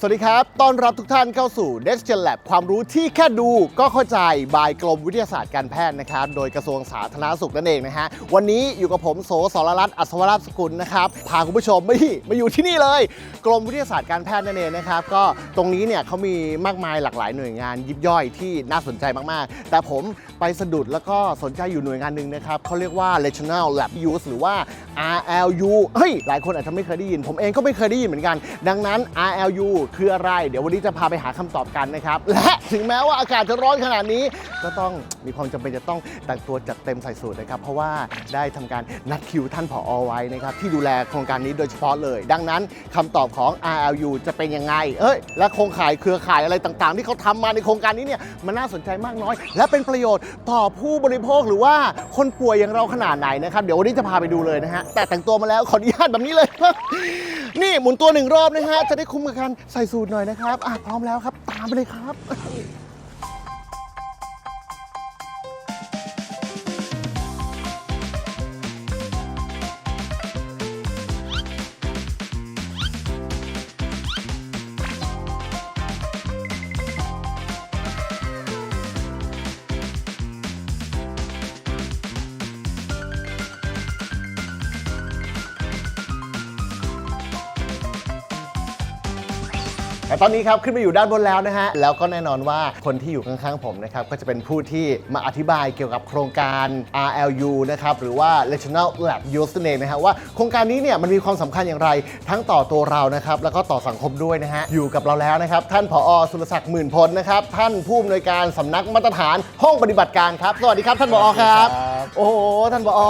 สวัสดีครับ ต้อนรับทุกท่านเข้าสู่ Next Gen Lab ความรู้ที่แค่ดูก็เข้าใจ บายกรมวิทยาศาสตร์การแพทย์นะครับ โดยกระทรวงสาธารณสุขนั่นเองนะฮะ วันนี้อยู่กับผมโสสรรัตน์อัศวราชสกุลนะครับ พาคุณผู้ชมมาที่มาอยู่ที่นี่เลย กรมวิทยาศาสตร์การแพทย์นั่นเองนะครับ ก็ตรงนี้เนี่ยเขามีมากมายหลากหลายหน่วยงานยิบย่อยที่น่าสนใจมากๆ แต่ผมไปสะดุดแล้วก็สนใจอยู่หน่วยงานหนึ่งนะครับเขาเรียกว่า Regional Lab Use หรือว่า RLU เฮ้ย หลายคนอาจจะไม่เคยได้ยิน ผมเองก็ไม่เคยได้ยินเหมือนกัน ดังนั้น RLU คืออะไร เดี๋ยววันนี้จะพาไปหาคำตอบกันนะครับ และถึงแม้ว่าอากาศจะร้อนขนาดนี้ ก็ต้องมีความจำเป็นจะต้องแต่งตัวจัดเต็มใส่สูทนะครับ เพราะว่าได้ทำการนัดคิวท่านผออไว้นะครับ ที่ดูแลโครงการนี้โดยเฉพาะเลย ดังนั้นคำตอบของ RLU จะเป็นยังไง เอ้ย และโครงข่ายเครือข่ายอะไรต่างๆ ที่เขาทำมาในโครงการนี้เนี่ยมันน่าสนใจมากน้อย และเป็นประโยชน์ต่อผู้บริโภคหรือว่าคนป่วยอย่างเราขนาดไหนนะครับ เดี๋ยววันนี้จะพาไปดูเลยนะฮะแต่แต่งตัวมาแล้วขออนุญาตแบบนี้เลย นี่หมุนตัวหนึ่งรอบนะฮะจะได้คุ้มกับการใส่สูตรหน่อยนะครับอะพร้อมแล้วครับ ตามไปเลยครับ แต่ตอนนี้ครับขึ้นมาอยู่ด้านบนแล้วนะฮะ แล้วก็แน่นอนว่าคนที่อยู่ข้างๆผมนะครับ ก็จะเป็นผู้ที่มาอธิบายเกี่ยวกับโครงการ RLU นะครับ หรือว่า Regional Lab Use นั่นเองนะฮะว่าโครงการนี้เนี่ยมันมีความสำคัญอย่างไร ทั้งต่อตัวเรานะครับ แล้วก็ต่อสังคมด้วยนะฮะ อยู่กับเราแล้วนะครับ ท่านผอสุรศักดิ์หมื่นพลนะครับ ท่านผู้อำนวยการสำนักมาตรฐานห้องปฏิบัติการครับ สวัสดีครับท่านผอครับ โอ้โหท่านผอ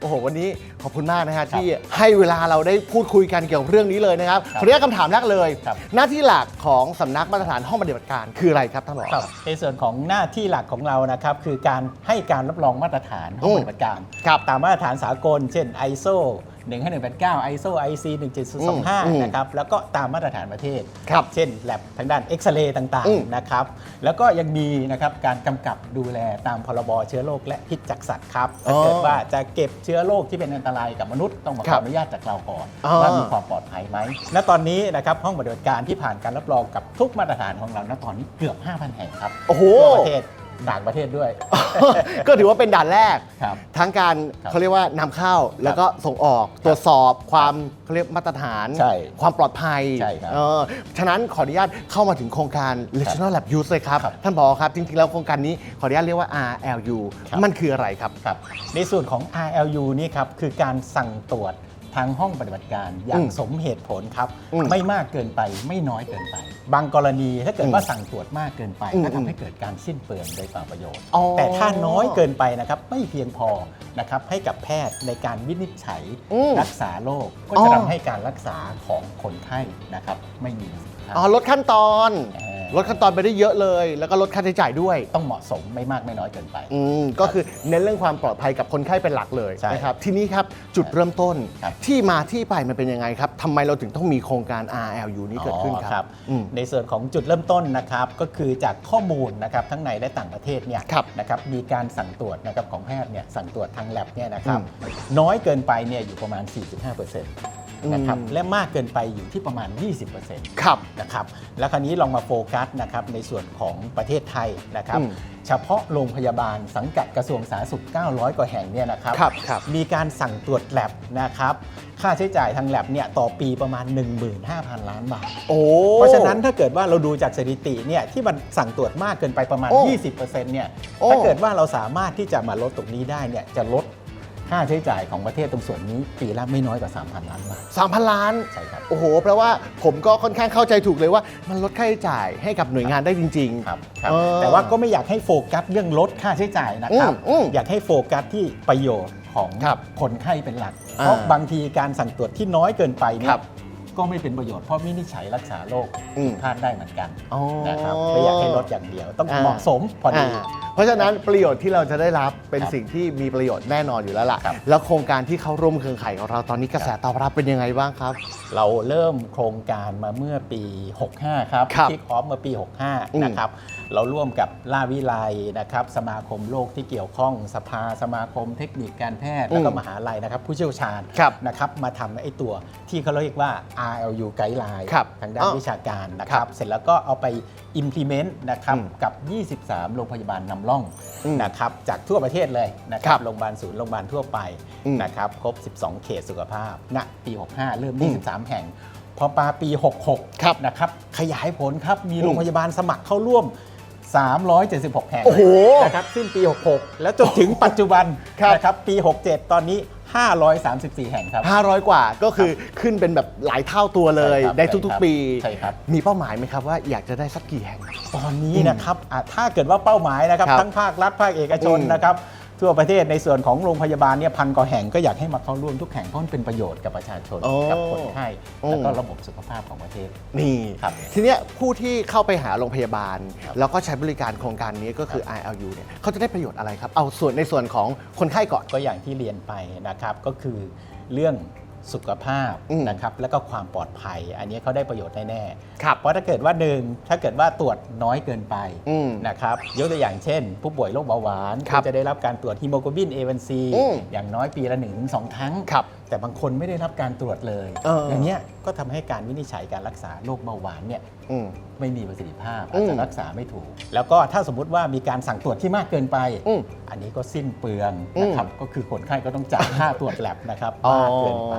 โอ้โห วันนี้ขอบคุณมากนะฮะที่ให้เวลาเราได้พูดคุยกันเกี่ยวกับเรื่องนี้เลยนะครับขออนุญาตคำถามแรกเลยครับหน้าที่หลักของสำนักมาตรฐานห้องปฏิบัติการคืออะไรครับท่านผอครับในส่วนของหน้าที่หลักของเรานะครับคือการให้การรับรองมาตรฐานห้องปฏิบัติการ ครับตามมาตรฐานสากล เช่น ISO 15189 ISO IC อืม17025 นะครับแล้วก็ตามมาตรฐานประเทศ ครับเช่นแลบทางด้านเอ็กซเรย์ต่างอืม ๆนะครับแล้วก็ยังมีนะครับการกำกับดูแลตามพรบเชื้อโรคและพิษจากสัตว์ครับถ้าเกิดว่าจะเก็บเชื้อโรคที่เป็นอันตรายกับมนุษย์ต้องมาขครัอบอนุญาตจากเราก่อนอ๋อว่ามีความปลอดภัยไหมณตอนนี้นะครับห้องปฏิบัติการที่ผ่านการรับรองกับทุกมาตรฐานของเราณตอนนี้เกือบ 5,000 แห่งครับ โอ้โห ทั่วประเทศ ต่างประเทศด้วย ก็ถือว่าเป็นด่านแรก ครับทั้งการครับเขาเรียกว่านำเข้าแล้วก็ส่งออกตรวจสอบความเขาเรียกมาตรฐาน ใช่ความปลอดภัยใช่ครับเออฉะนั้นขออนุญาตเข้ามาถึงโครงการ Regional Lab Use เลยครับ ครับท่านผอครับ จริงๆ แล้วโครงการนี้ขออนุญาตเรียกว่า RLU ครับ มันคืออะไรครับ ครับในส่วนของ RLU นี่ครับคือการสั่งตรวจ ทางห้องปฏิบัติการอย่าอืงมสมเหตุผลครับ อืมไม่มากเกินไปไม่น้อยเกินไป บางกรณีถ้าเกิดว่าอืมสั่งตรวจมากเกินไปอืมก็ทำให้เกิดการสิ้นเปลืองโดยเปล่าประโยชน์ อ๋อ แต่ถ้าน้อยเกินไปนะครับไม่เพียงพอนะครับให้กับแพทย์ในการวินิจฉัย อืม รักษาโรคก็อ๋อจะทำให้การรักษาของคนไข้นะครับ ไม่มีประสิทธิภาพอ๋อลดขั้นตอน เออ ลดขั้นตอนไปได้เยอะเลย แล้วก็ลดค่าใช้จ่ายด้วย ต้องเหมาะสมไม่มากไม่น้อยเกินไป อืมก็คือเน้นเรื่องความปลอดภัยกับคนไข้เป็นหลักเลยใช่นะครับทีนี้ครับจุดเริ่มต้นครับ ที่มาที่ไปมันเป็นยังไงครับทำไมเราถึงต้องมีโครงการ RLU นี้เกิดขึ้นอ๋อคครัรับบอืม ในส่วนของจุดเริ่มต้นนะครับก็คือจากข้อมูลนะครับทั้งในและต่างประเทศเนี่ยครับนะครับมีการสั่งตรวจนะครับของแพทย์เนี่ยสั่งตรวจทางแลบเนี่ยนะครับน้อยเกินไปเนี่ยอยู่ประมาณ 45%นะครับอืมและมากเกินไปอยู่ที่ประมาณ 20%ครับนะครับแล้วคราวนี้ลองมาโฟกัสนะครับในส่วนของประเทศไทยนะครับอืมเฉพาะโรงพยาบาลสังกัดกระทรวงสาธารณสุข 900 กว่าแห่งเนี่ยนะครับครับครับมีการสั่งตรวจแลบนะครับค่าใช้จ่ายทางแลบเนี่ยต่อปีประมาณ 15,000 ล้านบาทโอ้เพราะฉะนั้นถ้าเกิดว่าเราดูจากสถิติเนี่ยที่มันสั่งตรวจมากเกินไปประมาณโอ้20%เนี่ยโอ้ถ้าเกิดว่าเราสามารถที่จะมาลดตรงนี้ได้เนี่ยจะลด ค่าใช้จ่ายของประเทศตรงส่วนนี้ปีละไม่น้อยกว่า 3,000 ล้านบาทสามพันล้าน ใช่ครับ โอ้โหแปลว่าผมก็ค่อนข้างเข้าใจถูกเลยว่า มันลดค่าใช้จ่ายให้กับหน่วยงานได้จริง ครับครับ เออแต่ว่าก็ไม่อยากให้โฟกัสเรื่องลดค่าใช้จ่ายนะครับ อืมอืมอยากให้โฟกัสที่ประโยชน์ของครับคนไข้เป็นหลัก อ่าเพราะบางทีการสั่งตรวจที่น้อยเกินไปเนี่ครัยบ ก็ไม่เป็นประโยชน์เพราะวินิจฉัยรักษาโรคอืมผิดพลาดได้เหมือนกันอ๋อ นะครับไม่อยากให้ลดอย่างเดียว ต้องเหมาะสมพอดีาเพราะฉะนั้นประโยชน์ที่เราจะได้รับเป็นครับสิ่งที่มีประโยชน์แน่นอนอยู่แล้วล่ะ ครับ แล้วโครงการที่เข้าร่วมเครือข่ายของเราตอนนี้กระแสตอบรับเป็นยังไงบ้างครับ เราเริ่มโครงการมาเมื่อปี 65 ครับครับคิกออฟเมื่อปีอืม65 นะครับ เราร่วมกับล่าวิไลนะครับสมาคมโลกที่เกี่ยวข้องสภาสมาคมเทคนิคการแพทย์ แล้วก็อืมมหาลัยนะครับ ผู้เชี่ยวชาญครับนะครับมาทำไอ้ตัวที่เขาเรียกว่า RLU Guideline ครับทางด้านอ้อวิชาการนะคครัรับบเสร็จแล้วก็เอาไป implement นะครับอืมกับ 23 โรงพยาบาลนำร่องอืมนะครับจากทั่วประเทศเลยนะคครัรับบโรงพยาบาลศูนย์โรงพยาบาลทั่วไปอืมนะครับครบ 12 เขตสุขภาพณปี 65 เริ่มอืม23 แห่งพอปาปี 66ครับนะครับ ขยายผลครับ มีอืมโรงพยาบาลสมัครเข้าร่วม 376 แห่งโอ้โห นะครับสิ้นปี 66 แล้วจนถึงปัจจุบันครับ นะครับปี 67 ตอนนี้ 534 แห่งครับ 500 กว่าก็คือขึ้นเป็นแบบหลายเท่าตัวเลยใช่ครับได้ใช่ทุกครับๆ ปี ใช่ครับ มีเป้าหมายไหมครับว่าอยากจะได้สักกี่แห่ง ตอนนี้นะครับอะถ้าเกิดว่าเป้าหมายนะครับ ครับทั้งภาครัฐภาคเอกชนอืมนะครับ ทั่วประเทศในส่วนของโรงพยาบาลเนี่ยพันกว่าแห่งก็อยากให้มาเข้าร่วมทุกแห่งเพราะมันเป็นประโยชน์กับประชาชน โอ้กับคนไข้อืมแล้วก็ระบบสุขภาพของประเทศ นี่ ครับ ทีเนี้ยผู้ที่เข้าไปหาโรงพยาบาลครับแล้วก็ใช้บริการโครงการนี้ก็คือ ILU เนี่ยเขาจะได้ประโยชน์อะไรครับ เอาส่วนในส่วนของคนไข้ก่อน ก็อย่างที่เรียนไปนะครับก็คือเรื่อง สุขภาพอืมนะครับแล้วก็ความปลอดภัย อันนี้เขาได้ประโยชน์แน่ๆครับเพราะถ้าเกิดว่าหนึ่งถ้าเกิดว่าตรวจน้อยเกินไปอืม นะครับยกตัวอย่างเช่น ผู้ป่วยโรคเบาหวานครับก็จะได้รับการตรวจฮีโมโกลบิน A1C อืม อย่างน้อยปีละ1นถึงสครั้ง ครับแต่บางคนไม่ได้รับการตรวจเลยเอออย่างเนี้ยก็ทำให้การวินิจฉัยการรักษาโรคเบาหวานเนี่ยอืม ไม่มีประสิทธิภาพอือาจมจะรักษาไม่ถูก แล้วก็ถ้าสมมุติว่ามีการสั่งตรวจที่มากเกินไป อืมอันนี้ก็สิ้นเปลืองอืมนะครับก็คือคนไข้ก็ต้องจ่ายค่าตรวจแลบนะครับอ๋อมากเกินไป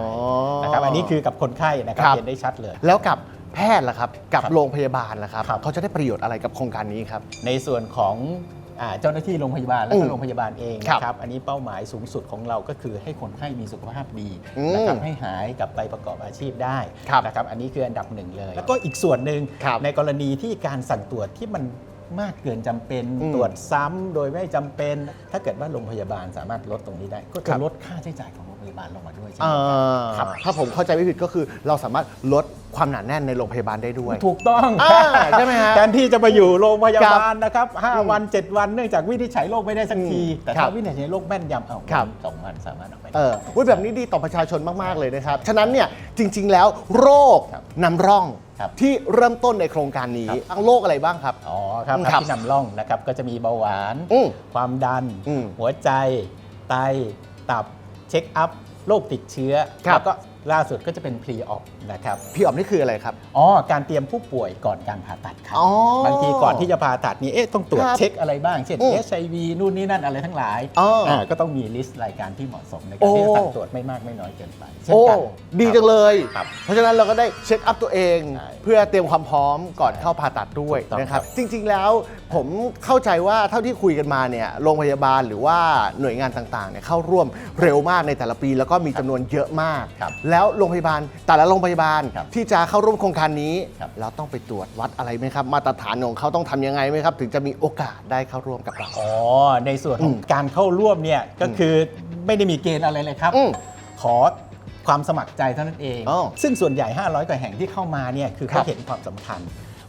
นะครับอันนี้คือกับคนไข้นะครับครับ เห็นได้ชัดเลย แล้วกับแพทย์ล่ะครับ กับครับโรงพยาบาลล่ะครับ ครับ เขาจะได้ประโยชน์อะไรกับโครงการนี้ครับ ในส่วนของอ่า เจ้าหน้าที่โรงพยาบาลและอืก็มโรงพยาบาลเองครับนะครับอันนี้เป้าหมายสูงสุดของเราก็คือให้คนไข้มีสุขภาพดีอืมนะครับให้หายกลับไปประกอบอาชีพได้ครับนะครับอันนี้คืออันดับหนึ่งเลย แล้วก็อีกส่วนหนึ่งครับในกรณีที่การสั่งตรวจที่มันมากเกินจำเป็นอืมตรวจซ้ำโดยไม่จำเป็น ถ้าเกิดว่าโรงพยาบาลสามารถลดตรงนี้ได้ ก็ครัจะบลดค่าใช้จ่ายของโรงพยา บาลลงมาด้วยใช่ไหเอ่มครับอครับถ้าผมเข้าใจไม่ผิดก็คือเราสามารถลดความหนาแน่นในโรงพยาบาลได้ด้วย ถูกต้องอ่าใช่ไหมฮะแทนที่จะมาอยู่โรงพยาครับบาลนะครับอืม5วัน 7 วันเนื่องจากวินิจฉัยโรคไม่ได้สักทีอืมแต่ครัถ้าบวินิจฉัยโรคแม่นยำเอาครับ สองวันสามารถออกไปได้ เอออุ๊ยแบบนี้ดีต่อประชาชนมาก ๆ เลยนะครับ ฉะนั้นเนี่ยจริง ๆ แล้วโรคครับนำร่องครับ ที่เริ่มต้นในโครงการนี้ทั้งโรคอะไรบ้างครับ อ๋อครับอืมคครัรับบที่นำร่องนะครับก็จะมีเบาหวาน อืมความดัน อืมหัวใจ ไต ตับ เช็คอัพโรคติดเชื้อครับแล้วก็ ล่าสุดก็จะเป็นพรีออฟนะครับพี่อ๋อมนี่คืออะไรครับ อ๋อการเตรียมผู้ป่วยก่อนการผ่าตัดครับ อ๋อบางทีก่อนที่จะผ่าตัดนี่เอ๊ะต้องตรวจครับเช็คอะไรบ้าง เช่นอืม HIV นู่นนี่นั่นอะไรทั้งหลายอ๋ออ่าก็ต้องมีลิสต์รายการที่เหมาะสมในโอ้การที่จะสั่งตรวจไม่มากไม่น้อยเกินไปเช่นโอ้กันดีจังเลย ครับ เพราะฉะนั้นเราก็ได้เช็คอัพตัวเอง ใช่เพื่อเตรียมความพร้อมก่อนเข้าผ่าตัดด้วยถูกต้องนะครับ ครับ จริงๆแล้วผมเข้าใจว่าเท่าที่คุยกันมาเนี่ยโรงพยาบาลหรือว่าหน่วยงานต่างๆเนี่ยเข้าร่วมเร็วมากในแต่ละปี แล้วก็มีจำนวนเยอะมาก ครับ แล้วโรงพยาบาลแต่ละโรงพยาบาลครับที่จะเข้าร่วมโครงการนี้ครับ เราต้องไปตรวจวัดอะไรไหมครับ มาตรฐานของเขาต้องทำยังไงไหมครับ ถึงจะมีโอกาสได้เข้าร่วมกับเรา อ๋อ ในส่วนของการเข้าร่วมเนี่ยก็คือไม่ได้มีเกณฑ์อะไรเลยครับ อืมขอความสมัครใจเท่านั้นเอง อ๋อซึ่งส่วนใหญ่ 500 กว่าแห่งที่เข้ามาเนี่ยคือครัเขาบเห็นความสำคัญ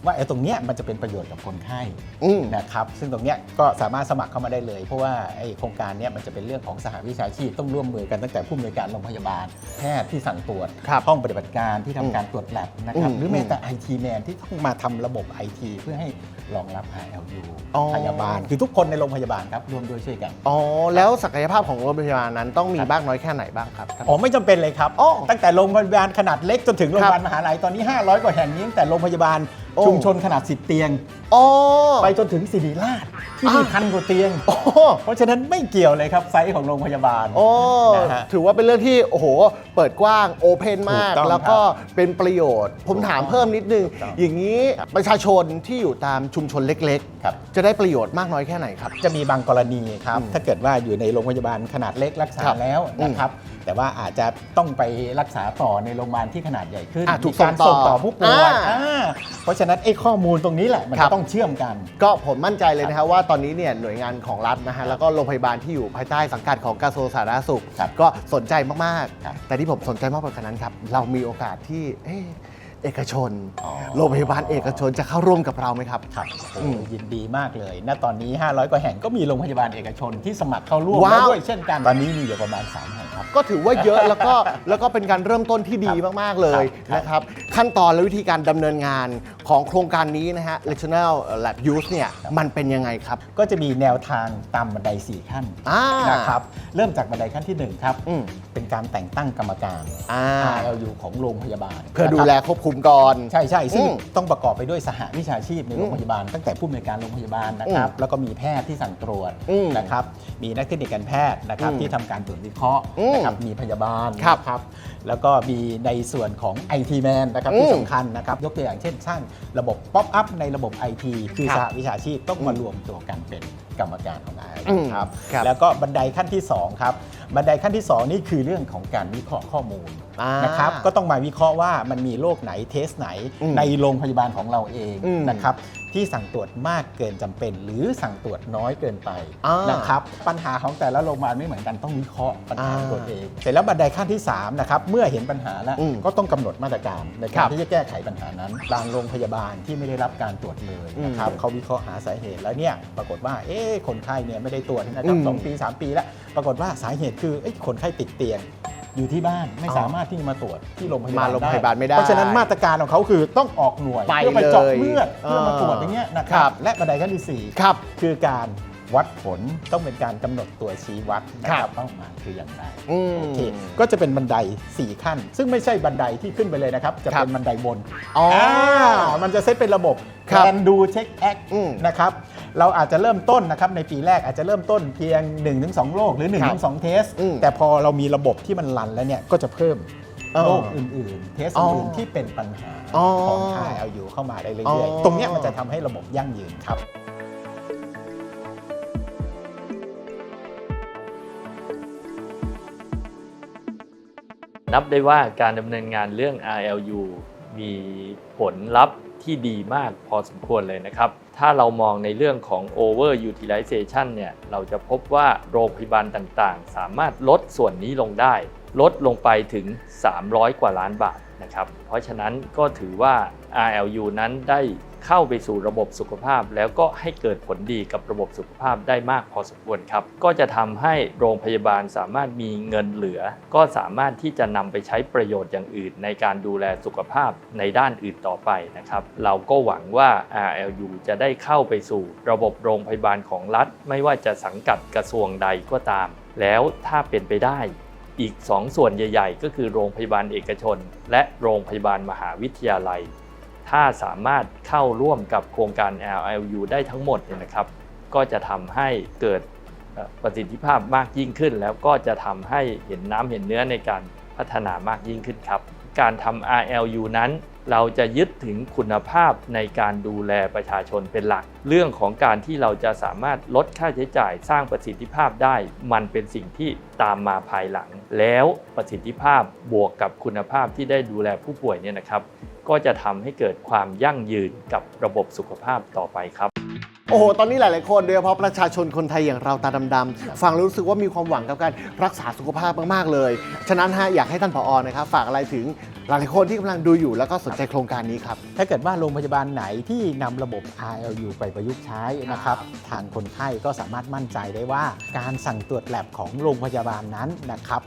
ว่าไอ้ตรงเนี้ยมันจะเป็นประโยชน์กับคนไข้อืม นะครับซึ่งตรงเนี้ยก็สามารถสมัครเข้ามาได้เลย เพราะว่าไอ้โครงการเนี้ยมันจะเป็นเรื่องของสหวิชาชีพต้องร่วมมือกันตั้งแต่ผู้อำนวยการโรงพยาบาล แพทย์ที่สั่งตรวจครับห้องปฏิบัติการที่ทำการตรวจแลบนะครับอืมหรือแม้แต่ไอทีแมนที่ต้องมาทำระบบไอทีเพื่อให้รองรับ ILU อ๋อ พยาบาล คือทุกคนในโรงพยาบาลครับร่วมด้วยช่วยกัน อ๋อ แล้วศักยภาพของโรงพยาบาลนั้นต้องมีบ้างน้อยแค่ไหนบ้างครับท่าน อ๋อไม่จำเป็นเลยครับ อ๋อตั้งแต่โรงพยาบาลขนาดเล็กจนถึงโรงพยาบาลมหาลัยตอนนี้ 500 กว่าแห่งนี้ตั้งแต่โรงพยาบาล โอ้ ชุมชนขนาด 10 เตียงอ๋อ ไปจนถึงศิริราชที่มีอะ พันกว่าเตียง โอ้เพราะฉะนั้นไม่เกี่ยวเลยครับไซส์ของโรงพยาบาล โอ้นะฮะถือว่าเป็นเรื่องที่โอ้โห เปิดกว้างโอเพนมาก ถูกต้องแล้วก็เป็นประโยชน์ ผมถูกต้องถามเพิ่มนิดนึง ถูกต้อง อย่างนี้ครับประชาชนที่อยู่ตามชุมชนเล็กครับ ๆ จะได้ประโยชน์มากน้อยแค่ไหนครับ จะมีบางกรณีครับอืมถ้าเกิดว่าอยู่ในโรงพยาบาลขนาดเล็กรักษาครับแล้วนะครับ แต่ว่าอาจจะต้องไปรักษาต่อในโรงพยาบาลที่ขนาดใหญ่ขึ้นอะถูกมีการส่ส่งงต่ต่ออผู้ป่วยอ่าอ่าเพราะฉะนั้นไอ้ข้อมูลตรงนี้แหละ มันครัจะบต้องเชื่อมกัน ก็ผมมั่นใจเลยนะครับว่าตอนนี้เนี่ยหน่วยงานของรัฐนะฮะแล้วก็โรงพยาบาลที่อยู่ภายใต้สังกัดของกระทรวงสาธารณสุข ครับก็สนใจมากครับๆ แต่ที่ผมสนใจมากกว่านั้นครับ เรามีโอกาสที่เอ๊ะเอกชนอ๋อ โรงพยาบาลเอกชนจะเข้าร่วมกับเราไหมครับ ครับอืโอ้มยินดีมากเลย ณ ตอนนี้ 500 กว่าแห่งก็มีโรงพยาบาลเอกชนที่สมัครเข้าร่วมว้าว แล้วด้วยเช่นกัน ตอนนี้มีอยู่ประมาณ 3 แห่ง ครับก็ถือว่าเยอะแล้วก็แล้วก็เป็นการเริ่มต้นที่ดีมาก ๆ เลยครับนะครับ ขั้นตอนและวิธีการดำเนินงานของโครงการนี้นะฮะ Regional Lab Use เนี่ยมันเป็นยังไงครับ ก็จะมีแนวทางตามบันได 4 ขั้นอ่า นะครับเริ่มจากบันไดขั้นที่ 1 ครับ อืมเป็นการแต่งตั้งกรรมการ อ่า RLU ของโรงพยาบาลเพื่อดูนะครับแลควบคุมก่อน ใช่ใช่ซึ่งอืมต้องประกอบไปด้วยสหวิชาชีพในโรงอืมพยาบาล ตั้งแต่ผู้อำนวยการโรงพยาบาลนะครับอืมแล้วก็มีแพทย์ที่สั่งตรวจอืมนะครับมีนักเทคนิคการแพทย์นะครับอืมที่ทำการตรวจวิเคราะห์ อืมนะครับมีพยาบาลครับนะครับแล้วก็มีในส่วนของ IT Man นะครับอืมที่สำคัญนะครับยกตัวอย่างเช่นสร้างระบบป๊อปอัพในระบบ IT คือครับสหวิชาชีพต้องมาอืมรวมตัวกันเป็นกรรมการของ i อืมครับ ครับ แล้วก็บันไดขั้นที่สองครับ บันไดขั้นที่สองนี่คือเรื่องของการวิเคราะห์ข้อมูลอ่านะครับก็ต้องมาวิเคราะห์ว่ามันมีโรคไหนเทสไหนอืมในโรงพยาบาลของเราเองอืมนะครับที่สั่งตรวจมากเกินจำเป็น หรือสั่งตรวจน้อยเกินไปอ่านนะครับปัญหาของแต่ละโรงพยาบาลไม่เหมือนกันต้องวิเคราะห์ปัญหาอ่าตัวเอง เสร็จแล้วบันไดขั้นที่3นะครับเมื่อเห็นปัญหาแล้วอืมก็ต้องกำหนดมาตรการในครัการบที่จะแก้ไขปัญหานั้นบางโรงพยาบาลที่ไม่ได้รับการตรวจเลยนะครับอืมเขาวิเคราะห์หาสาเหตุแล้วเนี่ยปรากฏว่าเอ๊ะคนไข้เนี่ยไม่ได้ตรวจนะครับอืมสองปี 3 ปีแล้ว ปรากฏว่าสาเหตุคือเอ้ยคนไข้ติดเตียง อยู่ที่บ้านไม่อ๋อสามารถที่จะมาตรวจที่โรงพยาบาลมาโรงพยาบาลไม่ได้เพราะฉะนั้นมาตรการของเขาคือต้องออกหน่วยไปเพื่อไปเจาะเลยเลือดเพื่อมาตรวจอ่าอย่างเงี้ยนะคครัรับ บ และบันไดขั้นที่สี่ครับ คือการวัดผลต้องเป็นการกำหนดตัวชี้วัดนะคครัรับบเป้าหมายคืออย่างไร อืม โอเคก็จะเป็นบันได 4 ขั้น ซึ่งไม่ใช่บันไดที่ขึ้นไปเลยนะครับ จะครับเป็นบันไดบนอ๋ออ่ามันจะเซตเป็นระบบครับแคนดูเช็คแอคอืมนะครับ เราอาจจะเริ่มต้นนะครับในปีแรกอาจจะเริ่มต้นเพียง 1-2โรคหรือครับ1-2 เทส อืม แต่พอเรามีระบบที่มันรันแล้วเนี่ยก็จะเพิ่มอ๋อโรคอื่นๆ เทสอ๋ออื่นๆที่เป็นปัญหาอ๋อของ RLU เข้ามาได้อ๋เรื่ออยๆตรงเนี้ยมันจะทำให้ระบบยั่งยืนครับ นับได้ว่าการดำเนินงานเรื่อง RLU มีผลลัพธ์ที่ดีมากพอสมควรเลยนะครับ ถ้าเรามองในเรื่องของ over utilization เนี่ย เราจะพบว่าโรงพยาบาลต่างๆ สามารถลดส่วนนี้ลงได้ ลดลงไปถึง 300 กว่าล้านบาทนะครับ เพราะฉะนั้นก็ถือว่า RLU นั้นได้ เข้าไปสู่ระบบสุขภาพ แล้วก็ให้เกิดผลดีกับระบบสุขภาพได้มากพอสมควรครับ ก็จะทำให้โรงพยาบาลสามารถมีเงินเหลือ ก็สามารถที่จะนำไปใช้ประโยชน์อย่างอื่น ในการดูแลสุขภาพในด้านอื่นต่อไปนะครับ เราก็หวังว่า RLU จะได้เข้าไปสู่ระบบโรงพยาบาลของรัฐ ไม่ว่าจะสังกัดกระทรวงใดก็ตาม แล้วถ้าเป็นไปได้อีก 2 ส่วนใหญ่ ๆ ก็คือโรงพยาบาลเอกชน และโรงพยาบาลมหาวิทยาลัย ถ้าสามารถเข้าร่วมกับโครงการ LLU ได้ทั้งหมดเนี่ยนะครับ ก็จะทำให้เกิดประสิทธิภาพมากยิ่งขึ้น แล้วก็จะทำให้เห็นน้ำเห็นเนื้อในการพัฒนามากยิ่งขึ้นครับ การทำ RLU นั้น เราจะยึดถึงคุณภาพในการดูแลประชาชนเป็นหลัก เรื่องของการที่เราจะสามารถลดค่าใช้จ่ายสร้างประสิทธิภาพได้ มันเป็นสิ่งที่ตามมาภายหลัง แล้วประสิทธิภาพบวกกับคุณภาพที่ได้ดูแลผู้ป่วยเนี่ยนะครับ ก็จะทำให้เกิดความยั่งยืนกับระบบสุขภาพต่อไปครับ โอ้โห ตอนนี้หลาย ๆ คนโดยเฉพาะประชาชนคนไทยอย่างเราตาดำ ๆ ฟังแล้วรู้สึกว่ามีความหวังกับการรักษาสุขภาพมาก ๆ เลย ฉะนั้นฮะอยากให้ท่านผอนะครับฝากอะไรถึงหลาย ๆ คนที่กำลังดูอยู่แล้วก็สนใจโครงการนี้ครับ ถ้าเกิดว่าโรงพยาบาลไหนที่นำระบบ RLU ไปประยุกต์ใช้นะครับ ทางคนไข้ก็สามารถมั่นใจได้ว่า การสั่งตรวจแลบของโรงพยาบาลนั้นนะครับ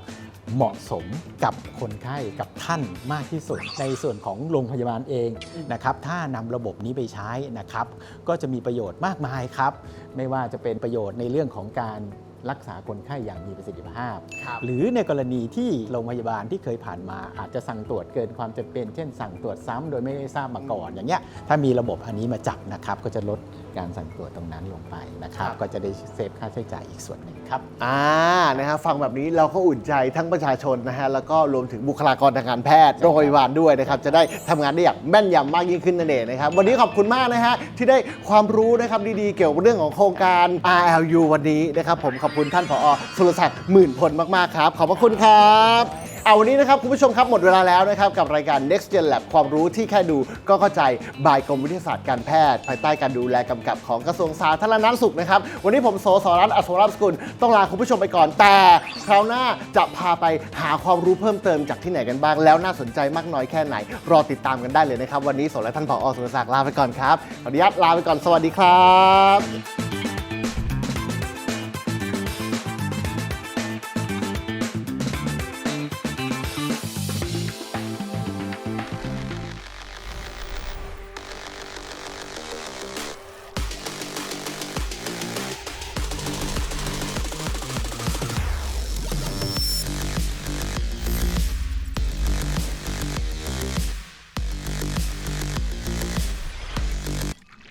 เหมาะสมกับคนไข้กับท่านมากที่สุด ในส่วนของโรงพยาบาลเองนะครับถ้านำระบบนี้ไปใช้นะครับ ก็จะมีประโยชน์มากมายครับ ไม่ว่าจะเป็นประโยชน์ในเรื่องของการ รักษาคนไข้อย่างมีประสิทธิภาพครับหรือในกรณีที่โรงพยาบาลที่เคยผ่านมา อาจจะสั่งตรวจเกินความจำเป็น เช่น สั่งตรวจซ้ำโดยไม่ได้ทราบมาก่อน อย่างเงี้ยถ้ามีระบบอันนี้มาจับนะครับ ก็จะลดการสั่งตรวจตรงนั้นลงไปนะครับครับ ก็จะได้เซฟค่าใช้จ่ายอีกส่วนหนึ่งครับอ่านะฮะฟังแบบนี้เราก็อุ่นใจทั้งประชาชนนะฮะแล้วก็รวมถึงบุคลากรทางการแพทย์โรงพยาบาลด้วยนะครับจะได้ทำงานได้อย่างแม่นยำมากยิ่งขึ้นนั่นเองนะครับวันนี้ขอบคุณมากนะฮะที่ได้ความรู้นะครับดีๆเกี่ยวกับเรื่องของโครงการ RLU วันนี้นะครับผมขอบอบคุณท่านผอสุรศักดิ์หมื่นพลมากๆครับขอบพระคุณครับ เอาวันนี้นะครับคุณผู้ชมครับหมดเวลาแล้วนะครับกับรายการ Next Gen Lab ความรู้ที่แค่ดูก็เข้าใจบายกรมวิทยาศาสตร์การแพทย์ ภายใต้การดูแลกำกับของกระทรวงสาธารณสุขนะครับวันนี้ผมโสสรัตน์อัศวรัตน์สกุลต้องลาคุณผู้ชมไปก่อนแต่ คราวหน้าจะพาไปหาความรู้เพิ่มเติมจากที่ไหนกันบ้าง แล้วน่าสนใจมากน้อยแค่ไหน รอติดตามกันได้เลยนะครับวันนี้โสและท่านผอสุรศักดิ์ลาไปก่อนครับขออนุญาตลาไปก่อนสวัสดีครับ